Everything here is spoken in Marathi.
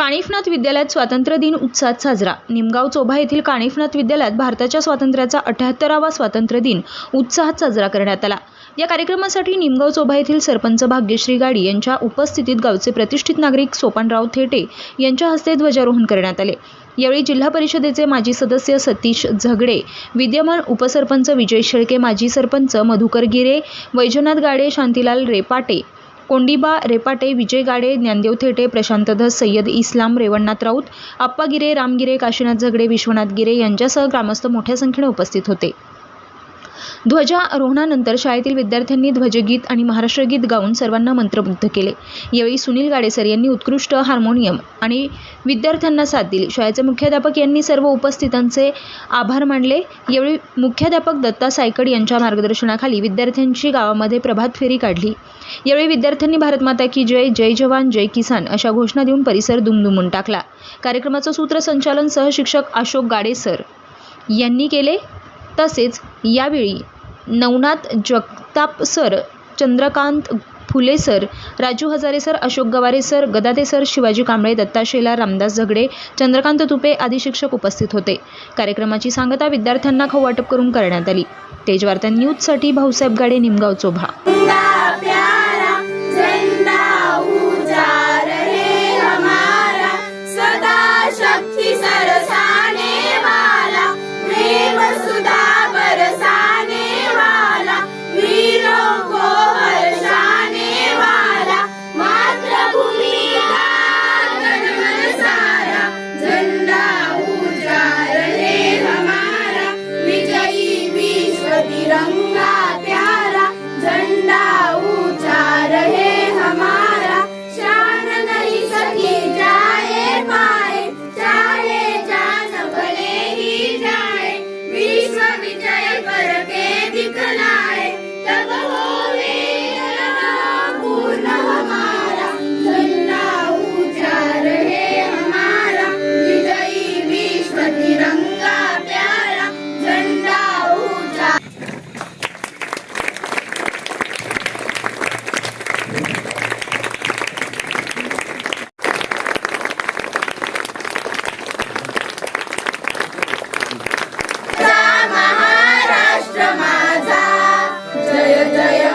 कानिफनाथ विद्यालयात स्वातंत्र्य दिन उत्साहात साजरा. निमगाव चोभा येथील कानिफनाथ विद्यालयात भारताच्या स्वातंत्र्याचा अठ्याहत्तरावा स्वातंत्र्य दिन उत्साहात साजरा करण्यात आला. या कार्यक्रमासाठी निमगाव चोभा येथील सरपंच भाग्यश्री गाडी यांच्या उपस्थितीत गावचे प्रतिष्ठित नागरिक सोपानराव थेटे यांच्या हस्ते ध्वजारोहण करण्यात आले. यावेळी जिल्हा परिषदेचे माजी सदस्य सतीश झगडे विद्यमान उपसरपंच विजय शेळके माजी सरपंच मधुकर गिरे वैजनाथ गाडे शांतीलाल रेपाटे कोंडिबा रेपाटे विजय गाडे ज्ञानदेव थेटे प्रशांत धस सय्यद इस्लाम रेवणनाथ राऊत आप्पा गिरे रामगिरे काशीनाथ झगडे विश्वनाथ गिरे यांच्यासह ग्रामस्थ मोठ्या संख्येने उपस्थित होते. ध्वजारोहणानंतर शाळेतील विद्यार्थ्यांनी ध्वजगीत आणि महाराष्ट्रगीत गाऊन सर्वांना मंत्रमुग्ध केले. यावेळी सुनील गाडेसर यांनी उत्कृष्ट हार्मोनियम आणि विद्यार्थ्यांना साथ दिली. शाळेचे मुख्याध्यापक यांनी सर्व उपस्थितांचे आभार मानले. यावेळी मुख्याध्यापक दत्ता सायकड यांच्या मार्गदर्शनाखाली विद्यार्थ्यांची गावामध्ये प्रभात फेरी काढली. यावेळी विद्यार्थ्यांनी भारतमाता की जय जय जवान जय किसान अशा घोषणा देऊन परिसर दुमदुमून टाकला. कार्यक्रमाचं सूत्रसंचालन सहशिक्षक अशोक गाडेसर यांनी केले. तसेच यावेळी Navnath Jagtap sir Chandrakant Phule sir Raju Hazare sir Ashok Gaware sir Gadate sir Shivaji Kamble Datta Shelar Ramdas Zagade Chandrakant Tupe आदी शिक्षक उपस्थित होते. कार्यक्रमाची सांगता विद्यार्थ्यांना खवाटप करून करण्यात आली. तेजवार्ता न्यूजसाठी भाऊसाहेब गाडे निमगाव चोभा. हृदय